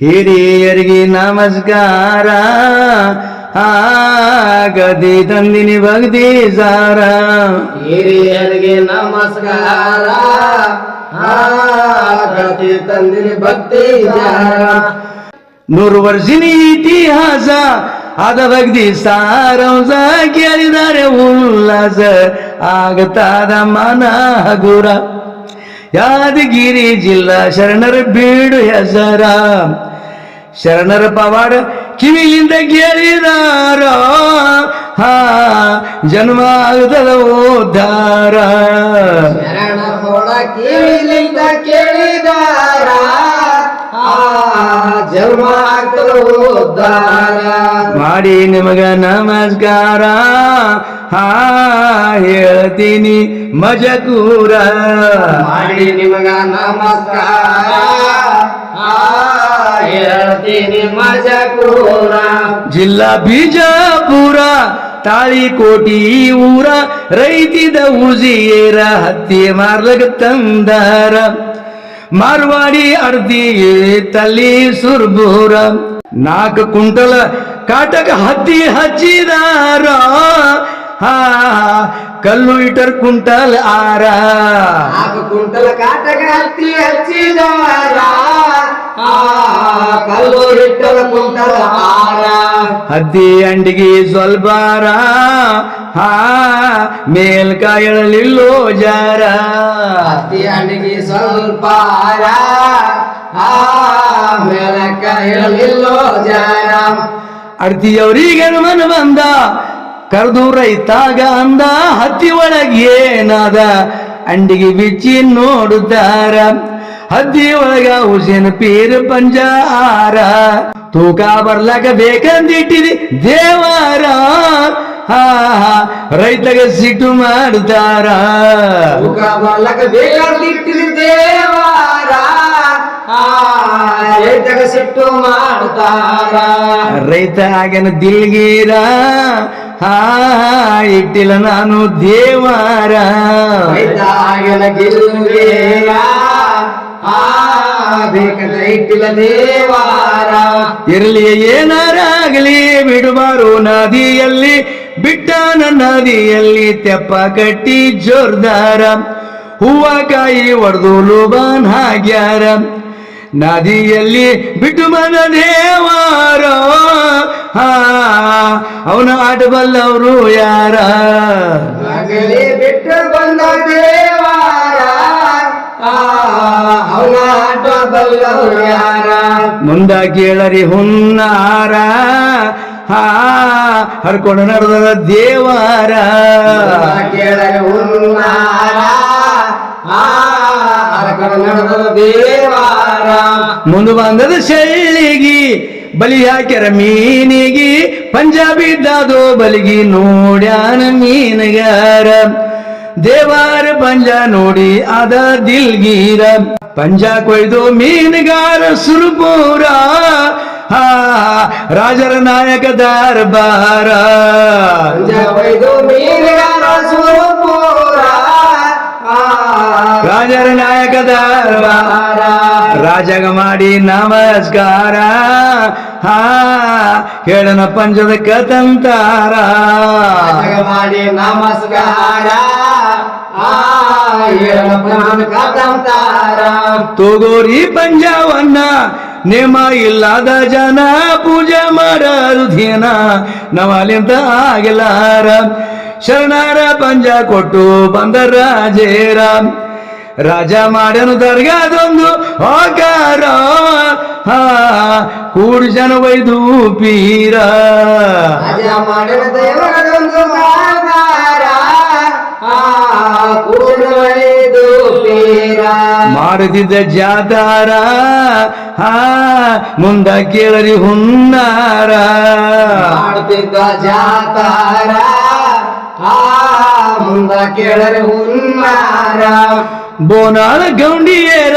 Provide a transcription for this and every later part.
ಹಿರಿಯರಿಗೆ ನಮಸ್ಕಾರ. ಗದಿ ತಂದಿನಿ ಭಕ್ತಿ ಸಾರ. ಹಿರಿಯರಿಗೆ ನಮಸ್ಕಾರ. ಗದಿ ತಂದಿನಿ ಭಕ್ತಿ ಸಾರ. ನೂರು ವರ್ಷಿನ ಇತಿಹಾಸ ಅದ ಭಕ್ತಿ ಸಾರ. ಕೇಳಿದರೆ ಉಲ್ಲಾಸ ಆಗತಾದ ಮನ ಹಗುರ. ಯಾದಗಿರಿ ಜಿಲ್ಲಾ ಶರಣರ ಬೀಡು ಹೆಸರ. ಶರಣರ ಪವಾಡ ಕಿವಿಯಿಂದ ಕೇಳಿದಾರ. ಹಾ ಜನ್ಮ ಹೊಡ ಕಿವಿಲಿಂದ ಕೇಳಿದಾರ. ಜನ್ಮ ಆಗ್ತದ ಉದ್ಧಾರ ಮಾಡಿ ನಿಮಗ ನಮಸ್ಕಾರ. ಹಾ ಹೇಳ್ತೀನಿ ಮಜಕೂರ. ಮಾಡಿ ನಿಮಗ ನಮಸ್ಕಾರ. ಹೇಳ್ತೀನಿ ಮಜಕೂರ. ಜಿಲ್ಲಾ ಬಿಜಾಪುರ ತಾಳಿಕೋಟಿ ಊರ ರೈತಿದ ಉಜಿಯೇರ ಹತ್ತಿ ಮಾರ್ಲಗ ತಂದಾರ. ಮಾರ್ವಾಡಿ ಅರ್ಧಿ ತಲಿ ಸುರ್ಬೂರ. ನಾಲ್ಕು ಕುಂಟಲ ಕಾಟಕ ಹತ್ತಿ ಹಚ್ಚಿದಾರ. ಕಲ್ಲು ಇಟರ್ ಕುಂಟಲ್ ಆರ. ಕುಂಟಲ ಕಾಟಕ ಹತ್ತಿ ಹಚ್ಚಿದಾರ. ಕಲ್ಲು ಇಟರ್ ಕುಂಟಲ್ ಹಾರ ಹದ್ದಿ ಅಂಡಿಗೆ ಸ್ವಲ್ಪಾರ ಹಾ ಮೇಲ್ಕಾಯಳಲಿಲ್ಲೋ ಜಾರ ಹತ್ತಿ ಅಂಡಿಗೆ ಸ್ವಲ್ಪ ಹಾ ಇರಲಿಲ್ಲೋ ಜಾರ ಅಡ್ತಿಯವರಿಗೆ ಮನ ಬಂದ ಕರೆದು ರೈತಾಗ ಅಂದ ಹತ್ತಿ ಒಳಗೆ ಏನಾದ ಅಂಡಿಗೆ ಬಿಚ್ಚಿ ನೋಡುತ್ತಾರ. ಹದ್ದಿ ಒಳಗ ಹುಸೇನ್ ಪೀರ್ ಪಂಜಾರ. ತೂಕ ಬರ್ಲಕ ಬೇಕಂದಿಟ್ಟಿದಿ ದೇವಾರ ಹಾ ರೈತಗ ಸಿಟ್ಟು ಮಾಡ್ತಾರ ಮುಖ ಬರ್ಲಕ ಬೇಕಾದಿಟ್ಟಿದ ದೇವಾರ ಆ ರೈತಗ ಸಿಟ್ಟು ಮಾಡ್ತಾರ ರೈತ ಆಗನ ದಿಲ್ಗೀರ ಹಾ ಇಟ್ಟಿಲ್ಲ ನಾನು ದೇವಾರ ರೈತ ಆಗನ ಗಿಲ್ಗೇರ ಆ ಬೇಕದ ಇಟ್ಟಿಲ್ಲ ದೇವಾರ. ಇರಲಿ ಏನಾರಾಗಲಿ ಬಿಡುವರು ನದಿಯಲ್ಲಿ ಬಿಟ್ಟನ ನದಿಯಲ್ಲಿ ತೆಪ್ಪ ಕಟ್ಟಿ ಜೋರ್ದಾರ. ಹೂವ ಕಾಯಿ ಒಡೆದು ಲೋಬಾನ್ ಹಾಗ್ಯಾರ. ನದಿಯಲ್ಲಿ ಬಿಟ್ಟು ಮನ ದೇವಾರ. ಹಾ ಅವನ ಆಟ ಬಲ್ಲವರು ಯಾರ? ಬಿಟ್ಟು ಬಂದ ದೇವಾರ. ಯಾರ ಮುಂದ ಕೇಳರಿ ಹುನ್ನಾರ. ಹಾ ಹರ್ಕೊಂಡು ನಡೆದ ದೇವಾರ. ಕೇಳರಿ ಹುನ್ನಾರ. ದೇವಾರ. ಮುಂದೆ ಬಂದದ ಶೈಲಿಗಿ ಬಲಿ ಹಾಕ್ಯಾರ ಮೀನಿಗಿ ಪಂಜಾಬಿ ದಾದೋ ಬಲಿಗಿ ನೋಡ್ಯಾನ ಮೀನಗಾರ. ದೇವಾರ ಪಂಜ ನೋಡಿ ಅದ ದಿಲ್ಗೀರ ಪಂಜ ಕೊಯ್ದು ಮೀನುಗಾರ ಸುರುಪೂರ. ಹಾ ರಾಜರ ನಾಯಕ ದರ್ಬಾರ. ರಾಜರ ನಾಯಕ ದರ್ಬಾರ. ರಾಜಗ ಮಾಡಿ ನಮಸ್ಕಾರ. ಹಾ ಹೇಳನ ಪಂಜದ ಕತಂತಾರ ಮಾಡಿ ನಮಸ್ಕಾರ. ತೋಗೋರಿ ಪಂಜಾವನ್ನ ನೇಮ ಇಲ್ಲದ ಜನ ಪೂಜೆ ಮಾಡರು ಧ್ಯಾನ ನವಲಿಂತ ಆಗಲಾರ ಶರಣರ ಪಂಜ ಕೊಟ್ಟು ಬಂದ ರಾಜೇರ ರಾಜ ಮಾಡನು ದರ್ಗಾದೊಂದು ಹೋಗಾರ ಹಾ ಕೂಡು ಜನ ವೈದು ಪೀರ. ರಾಜ ಮಾಡಿದ ಮಾಡುತ್ತಿದ್ದ ಜಾತಾರ ಹಾ ಮುಂದ ಕೇಳರಿ ಹುನ್ನಾರ. ಮಾಡ್ತಿದ್ದ ಜಾತಾರ ಹಾ ಮುಂದ ಕೇಳರಿ ಹುನ್ನಾರ. ಬೋನಾಳ ಗೌಂಡಿಯರ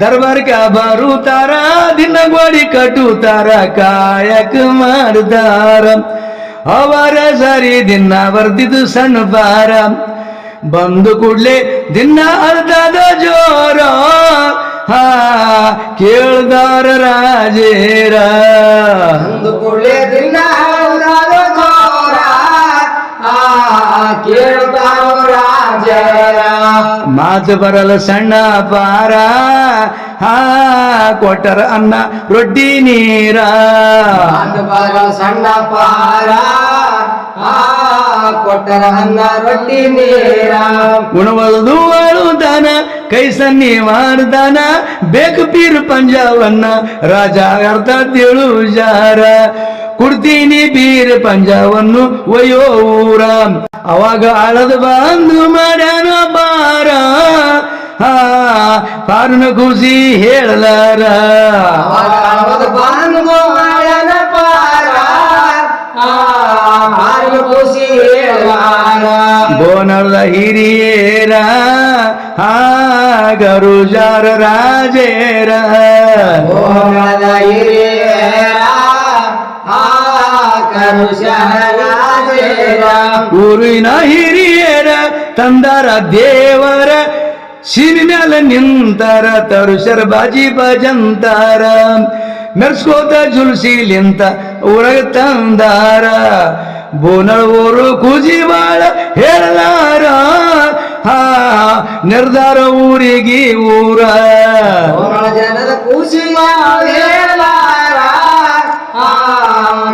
ದರ್ಬಾರ್ಕ ಬರುತ್ತಾರ ದಿನ ಗೋಡಿ ಕಟ್ಟುತ್ತಾರ ಕಾಯಕ ಮಾಡ್ತಾರ. ಅವರ ಸರಿ ದಿನ ಬರ್ದಿದ್ದು ಸಣ್ಣ ಬಾರ ಬಂದು ಕೂಡ್ಲೆ ದಿನ ಅರ್ಧದ ಜೋರ. ಹಾ ಕೇಳ್ದಾರ ರಾಜೇರ. ಬಂದು ಕೂಡ್ಲೆ ದಿನ ಅರ್ಧದ ಜೋರ. ಆ ಕೇಳ್ತಾವ ರಾಜರ. ಮಾತು ಬರಲ್ಲ ಸಣ್ಣ ಪಾರ. ಹಾ ಕೊಟ್ಟರ ಅನ್ನ ರೊಟ್ಟಿ ನೀರ. ಸಣ್ಣ ಪಾರ. ಆ ಕೊಟ್ಟರ ಅನ್ನ ರೊಟ್ಟಿ ನೀರ. ಉಣವಲ್ದು ಅಳುದಾನ ಕೈ ಸನ್ನಿ ಮಾಡ್ದಾನ ಬೇಕು ಪೀರ್ ಪಂಜಾವನ್ನ ರಾಜ ಅರ್ಥ ತಿಳು ಜಾರ. ಕುಡ್ತೀನಿ ಬೀರ್ ಪಂಜಾವನ್ನು ಒಯ್ಯೋ ಊರ. ಅವಾಗ ಅಳದ ಬಂದು ಮಾಡ್ಯಾನ ಬಾರ. ಹಾ ಪಾರನ ಖುಷಿ ಹೇಳಲಾರ. ಬಂದು ಮಾಡ್ಯಾನ ಪಾರ ಖುಷಿ ಹೇಳಾರ ಹಿರಿಯೇರ ಆ ಗರುಜಾರ ರಾಜೇರ. ಓಮದ ಹಿರಿಯೇರ ಆ ಗರುಜಾರ ರಾಜೇರ. ಊರಿನ ಹಿರಿಯೇರ ತಂದರ ದೇವರ ಶಿರಿನೆಲ ನಿಂತರ ತರುಷರ ಬಾಜಿ ಭಜಂತಾರ. ಮೆರ್ಸ್ಕೋತ ಜುಲ್ಸಿಲಿಂತ ಊರಗ ತಂದಾರ. ಬೋನಳ ಕೂಜಿ ಬಾಳ ಹೇಳಲಾರ. ಹಾ ನಿರ್ಧಾರ ಊರಿಗೆ ಊರ. ಜನರ ಹೇಳಲಾರ. ಆ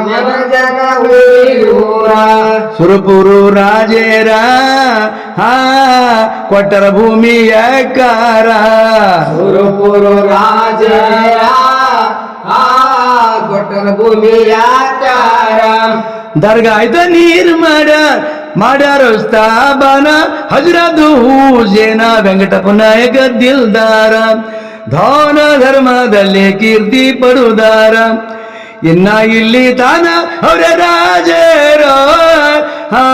ಊರಿಗೆ ಊರ. ಸುರಪುರು ರಾಜೇರ ಹಾ ಕೊಟ್ಟರ ಭೂಮಿಯ ಕಾರ ಸುರಪುರು ರಾಜೇರ ಕೊಟ್ಟರ ಭೂಮಿಯ ಚಾರ ದರ್ಗಾಯ್ತ ನೀರ್ ಮಾಡ, ಮಾಡ್ಯಾರ ಸ್ಥಾಪನ ಹಜರದು ಹೂಜೇನ ವೆಂಕಟಪ್ಪ ನಾಯಕ ದಿಲ್ದಾರ ಧೌನ ಧರ್ಮದಲ್ಲಿ ಕೀರ್ತಿ ಪಡುದಾರ. ಇನ್ನ ಇಲ್ಲಿ ತಾನ ಅವರ ರಾಜರ, ಹಾ,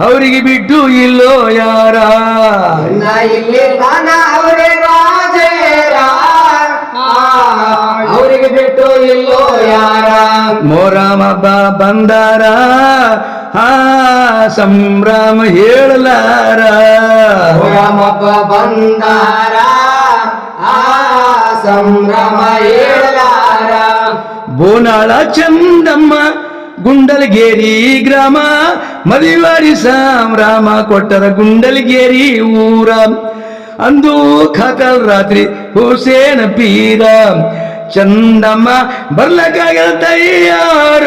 ಅವರಿಗೆ ಬಿಟ್ಟು ಇಲ್ಲೋ ಯಾರ? ಇಲ್ಲಿ ತಾನ ಅವರೇ ಮೋರಾಮ ಹಬ್ಬ ಬಂದಾರ ಹಾ ಸಂಭ್ರಮ ಹೇಳಲಾರ ರಾಮಪ್ಪ ಬಂದಾರ ಆ ಸಂಭ್ರಮ ಹೇಳಲಾರ ಬೋನಾಳ ಚಂದಮ್ಮ ಗುಂಡಲಗೇರಿ ಗ್ರಾಮ ಮದಿವಾರಿ ಸಂಭ್ರಮ ಕೊಟ್ಟರ ಗುಂಡಲಗೇರಿ ಊರ ಅಂದು ಖಾಕಲ್ ರಾತ್ರಿ ಹುಸೇನ ಪೀರ ಚಂದಮ್ಮ ಬರ್ಲಕ್ಕಾಗ ತಯ್ಯಾರ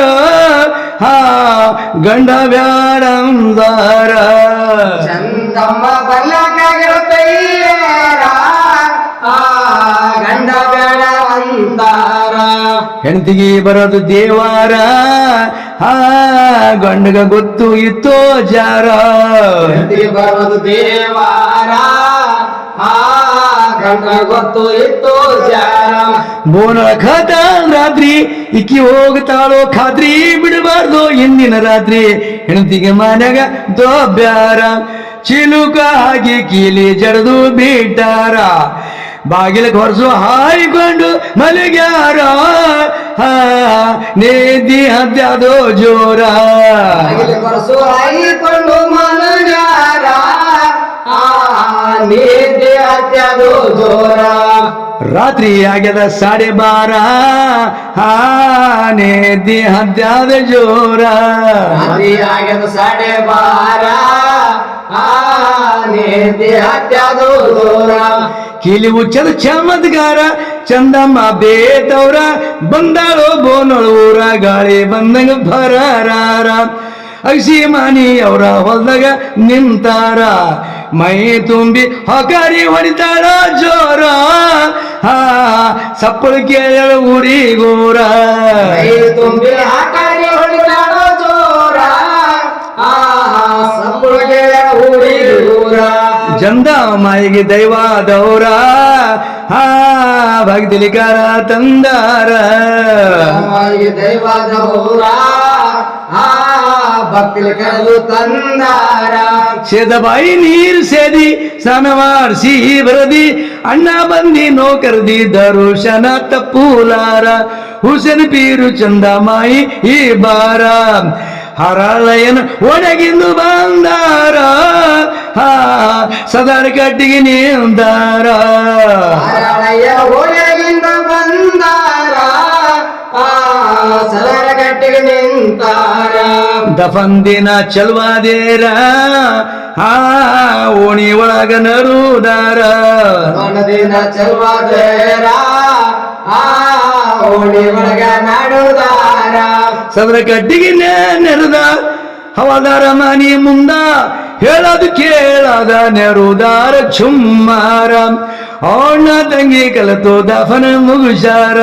ಹಾ ಗಂಡ ಬ್ಯಾಡಂದಾರ. ಚಂದಮ್ಮ ಬರ್ಲಕ್ಕಾಗಿರತ್ತಯ್ಯಾರ ಆ ಗಂಡ ಬ್ಯಾಡ ಅಂತಾರ ಹೆಂಡತಿಗೆ ಬರೋದು ದೇವಾರ. ಆ ಗಂಡಗ ಗೊತ್ತು ಇತ್ತೋ ಜಾರ. ಬರೋದು ದೇವಾರ. ಗೊತ್ತು ಇತ್ತು ಬೋನ ಖಾತ ರಾತ್ರಿ ಇಕ್ಕಿ ಹೋಗ್ತಾಳೋ ಖಾತ್ರಿ ಬಿಡಬಾರ್ದು ಇಂದಿನ ರಾತ್ರಿ. ಹೆಣತಿಗೆ ಮನೆಗ ದೊಬ್ಬ್ಯಾರ ಚಿಲುಕ ಹಾಕಿ ಕೀಲಿ ಜಡದು ಬಿಟ್ಟಾರ. ಬಾಗಿಲಕ್ಕೆ ಹೊರಸು ಹಾಯ್ಕೊಂಡು ಮಲಗ್ಯಾರ. ನೇದಿ ಹದ್ಯಾದೋ ಜೋರ. ಬಾಗಿಲ ಕೊರಸು ಹಾಯಿಕೊಂಡು ಮಲಗ್ಯಾರ. ಆ ನಿದ್ದೆ ರಾತ್ರಿ ಆಗ್ಯದ ಸಾಡೆ ಬಾರ ಹಾ ನೇದಿ ಹದ್ಯಾದ ಜೋರ. ರಾತ್ರಿ ಆಗ್ಯದ ಸಾಡೆ ಬಾರ ಆ ನಿದ್ದೆ ಹತ್ಯದು ಜೋರ. ಕೀಲಿ ಉಚ್ಚದ ಚಮತ್ಕಾರ ಚಂದಮ್ಮ ಬೇತವ್ರ ಬಂದಾಳು ಬೋನಳು ಊರ ಗಾಳಿ ಬಂದಂಗ ಭರಾರ ಅಗಸಿ ಮಾನಿ ಅವರ ಹೊಲ್ದಾಗ ನಿಂತಾರ. ಮೈ ತುಂಬಿ ಹೊಕಾರಿ ಹೊಡಿತಾಳ ಜೋರ. ಸಪ್ಪಳು ಸಪ್ಪಳ ಕೇಳ ಊರಿಗೋರ ಮೈ ತುಂಬಿ ಹಾಕಾರಿ ಹೊಡಿತಾಳ ಜೋರ. ಆ ಕೇಳ ಊರಿ ಊರ ಜಂದ ಮಾಯಿಗೆ ದೈವಾದವ್ರ ಹಾ ಭಕ್ತಿಲಿಕಾರ ತಂದಾರ. ಮಾಯಿಗೆ ದೈವ ದೌರ. ಆ ಭಕ್ತಿಲಿ ಕರೆದು ತಂದಾರ. ಸೇದಬಾಯಿ ನೀರು ಸೇದಿ ಸ್ನಾನ ಮಾಡಿಸಿ ಬರದಿ ಅಣ್ಣ ಬಂದಿ ನೌಕರದಿ ದರುಶನ ತಪ್ಪುಲಾರ. ಹುಸನ್ ಪೀರು ಚಂದ ಮಾಯಿ ಈ ಬಾರ. ಹರಾಲಯನ ಒಣಗಿಂದು ಬಂದಾರ. ಸದಾರ ಕಟ್ಟಿಗೆ ನಿಂದಾರ. ಹರಾಲಯ ಒಣಗಿಂದ ಬಂದಾರ. ಸದಾರ ಕಟ್ಟಿಗೆ ನಿಂತಾರ. ದಫಂದಿನ ಚಲ್ವಾದೇರ ಆ ಓಣಿ ಒಳಗ ನರುದಾರ ಮನದಿನ ಚಲ್ವಾದೇರ ಆ ಓಣಿ ಒಳಗ ನಡುದಾರ. ಸದರ ಕಟ್ಟಿಗೆ ನೆರೆದ ಹವಾದಾರ ಮನಿ ಮುಂದ ಹೇಳದು ಕೇಳದ ನೆರುದಾರ ಚುಮ್ಮಾರ ಅವಣ್ಣ ತಂಗಿ ಕಲತು ದಫನ ಮುಗುಷಾರ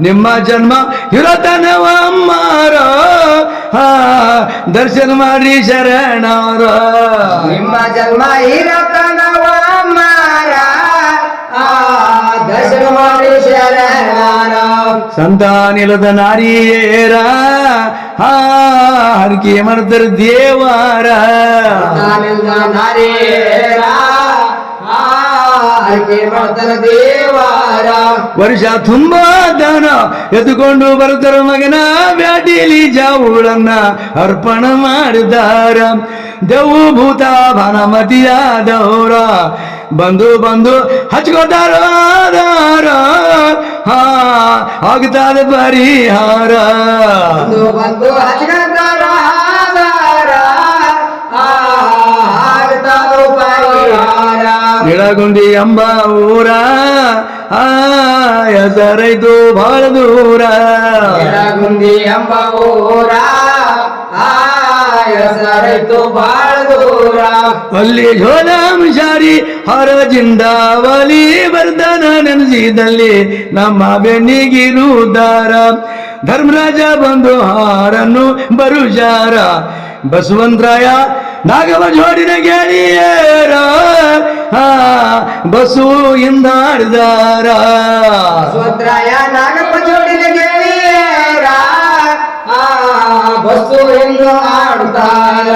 ನಿಮ್ಮ ಜನ್ಮ ಇರತನವ ಅಮ್ಮಾರ. ದರ್ಶನ ಮಾಡಿ ಶರಣಾರ. ನಿಮ್ಮ ಜನ್ಮ ಇರತನವ ಮಾರ ಆ ದರ್ಶನ ಮಾಡಿ ಶರಣಾರ. ಸಂತಾನಿಲದ ನಾರಿಯೇರ. ಹಾ ಹರಿಕೆ ಮಾಡ್ತಾರ ದೇವಾರ. ತಾನಿಲ್ದ ವರ್ಷ ತುಂಬಾ ದಾನ. ಎದ್ದುಕೊಂಡು ಬರುತ್ತರ ಮಗನ ಬ್ಯಾಟಿಲಿ ಜಾವುಗಳನ್ನ ಅರ್ಪಣ ಮಾಡಿದಾರ ದೇವು ಭೂತ ಭಾನಮತಿಯಾದವರ ಬಂದು ಬಂದು ಹಚ್ಕೋತಾರ ಹಾ ಆಗ್ತಾದ ಪರಿಹಾರ. ಬಂದು ಪರಿಹಾರ. ನಿಳಗುಂದಿ ಎಂಬ ಊರ ಆ ಹೆಸರೈತು ಬಹಳ ದೂರ. ಎಡಗುಂದಿ ಎಂಬ ಊರ ಅಲ್ಲಿ ಹೆಸರೈತು ಶಾರಿ ಹರಜಿಂದಾವಲಿ ಬರ್ದನ ನೆನೆಸಿದಲ್ಲಿ ನಮ್ಮ ಬೆನ್ನಿಗಿರುದಾರ ಧರ್ಮರಾಜ ಬಂದು ಹಾರನ್ನು ಬರುಜಾರ. ಬಸವಂತರಾಯ ನಾಗವ ಜೋಡಿನ ಗೆಳೆಯರ ಬಸು ಹಿಂದಾಡಿದಾರ ಬಸವಂತರಾಯ ನಾಗಪ್ಪ ಜೋಡಿನ ಗೆಳೆಯರ ಬಸು ಎಂದು ಆಡ್ತಾರ